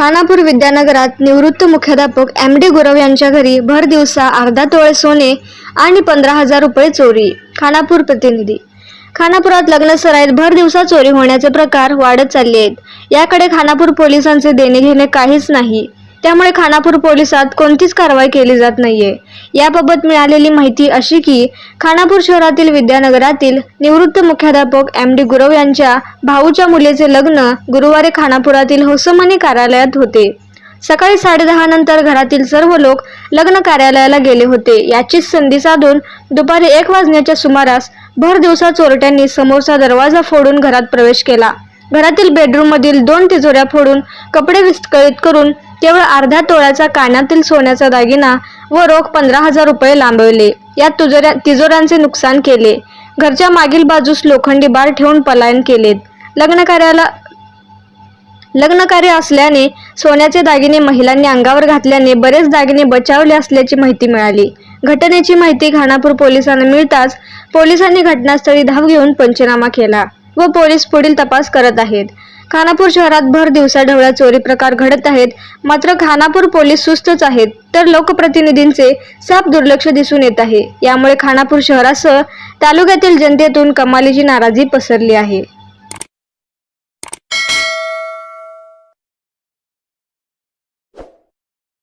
खानापूर विद्यानगरात निवृत्त मुख्याध्यापक M D Gurav यांच्या घरी भर दिवसा अर्धा तोळे सोने आणि पंधरा हजार रुपये चोरी खानापूर प्रतिनिधी. खानापुरात लग्न सराईत भर दिवसा चोरी होण्याचे प्रकार वाढत चालले आहेत. याकडे खानापूर पोलिसांचे देणे घेणे काहीच नाही. त्यामुळे खानापूर पोलिसात कोणतीच कारवाई केली जात नाहीये. याबाबत मिळालेली माहिती अशी की खानापूर शहरातील विद्यानगरातील निवृत्त मुख्याध्यापक एम डी गुरव यांच्या भाऊच्या मुलीचे लग्न गुरुवारी खानापुरातील होसमणी कार्यालयात होते. सकाळी साडेदहा नंतर घरातील सर्व लोक लग्न कार्यालयाला गेले होते. याचीच संधी साधून दुपारी एक वाजण्याच्या सुमारास भर दिवसा चोरट्यांनी समोरचा दरवाजा फोडून घरात प्रवेश केला. घरातील बेडरूममधील दोन तिजोऱ्या फोडून कपडे विस्कळीत करून केवळ अर्ध्या तोळ्याचा कानातील सोन्याचा दागिना व रोख पंधरा हजार रुपये लांबवले. या तुजोऱ्या तिजोऱ्यांचे नुकसान केले. घरच्या मागील बाजूस लोखंडी बार ठेवून पलायन केलेत. लग्न कार्याला लग्न कार्य असल्याने सोन्याचे दागिने महिलांनी अंगावर घातल्याने बरेच दागिने बचावले असल्याची माहिती मिळाली. घटनेची माहिती खानापूर पोलिसांना मिळताच पोलिसांनी घटनास्थळी धाव घेऊन पंचनामा केला. व पोलीस पुढील तपास करत आहेत. खानापूर शहरात भर दिवसा ढवळ्या चोरी प्रकार घडत आहेत. मात्र खानापूर पोलीस सुस्तच आहेत. तर लोकप्रतिनिधींचे साफ दुर्लक्ष दिसून येत आहे. यामुळे खानापूर शहरासह तालुक्यातील जनतेतून कमालीची नाराजी पसरली आहे.